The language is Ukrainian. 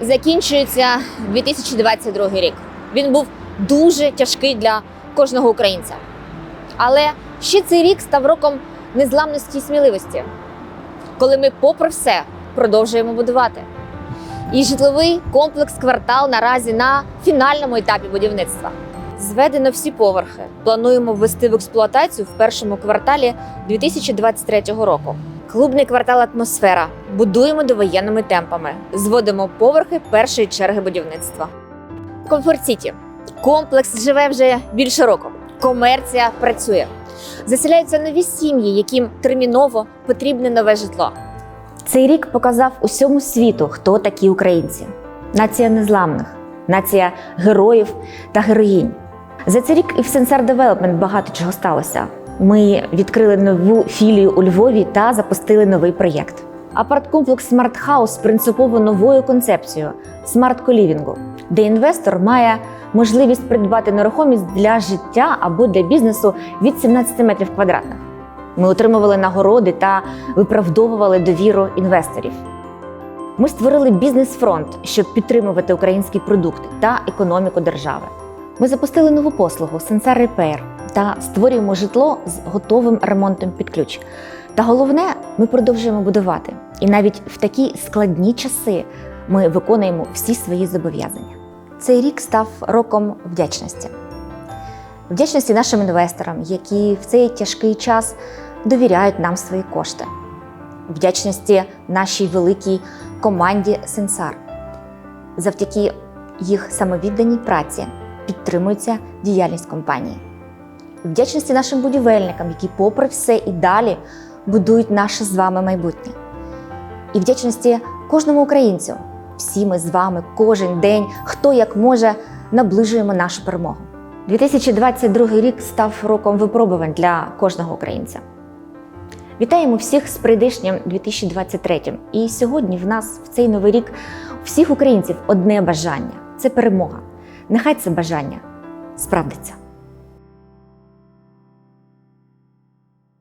закінчується 2022 рік. Він був дуже тяжкий для кожного українця. Але ще цей рік став роком незламності і сміливості, коли ми, попри все, продовжуємо будувати. І житловий комплекс квартал наразі на фінальному етапі будівництва. Зведено всі поверхи. Плануємо ввести в експлуатацію в першому кварталі 2023 року. Клубний квартал Атмосфера. Будуємо довоєнними темпами. Зводимо поверхи першої черги будівництва. Комфорт Сіті. Комплекс живе вже більше року. Комерція працює. Заселяються нові сім'ї, яким терміново потрібне нове житло. Цей рік показав усьому світу, хто такі українці. Нація незламних, нація героїв та героїнь. За цей рік і в Sensor Development багато чого сталося. Ми відкрили нову філію у Львові та запустили новий проєкт. Апарткомплекс Smart House принципово новою концепцією смарт-колівінгу, де інвестор має можливість придбати нерухомість для життя або для бізнесу від 17 метрів квадратних. Ми отримували нагороди та виправдовували довіру інвесторів. Ми створили бізнес-фронт, щоб підтримувати українські продукти та економіку держави. Ми запустили нову послугу Sensar Repair та створюємо житло з готовим ремонтом під ключ. Та головне, ми продовжуємо будувати. І навіть в такі складні часи ми виконуємо всі свої зобов'язання. Цей рік став роком вдячності. Вдячності нашим інвесторам, які в цей тяжкий час довіряють нам свої кошти. Вдячності нашій великій команді Сенсар. Завдяки їх самовідданій праці підтримується діяльність компанії. Вдячності нашим будівельникам, які, попри все і далі будують наше з вами майбутнє. І вдячності кожному українцю. Всі ми з вами кожен день, хто як може, наближуємо нашу перемогу. 2022 рік став роком випробувань для кожного українця. Вітаємо всіх з прийдешнім 2023. І сьогодні в нас в цей новий рік всіх українців одне бажання це перемога. Нехай це бажання справдиться.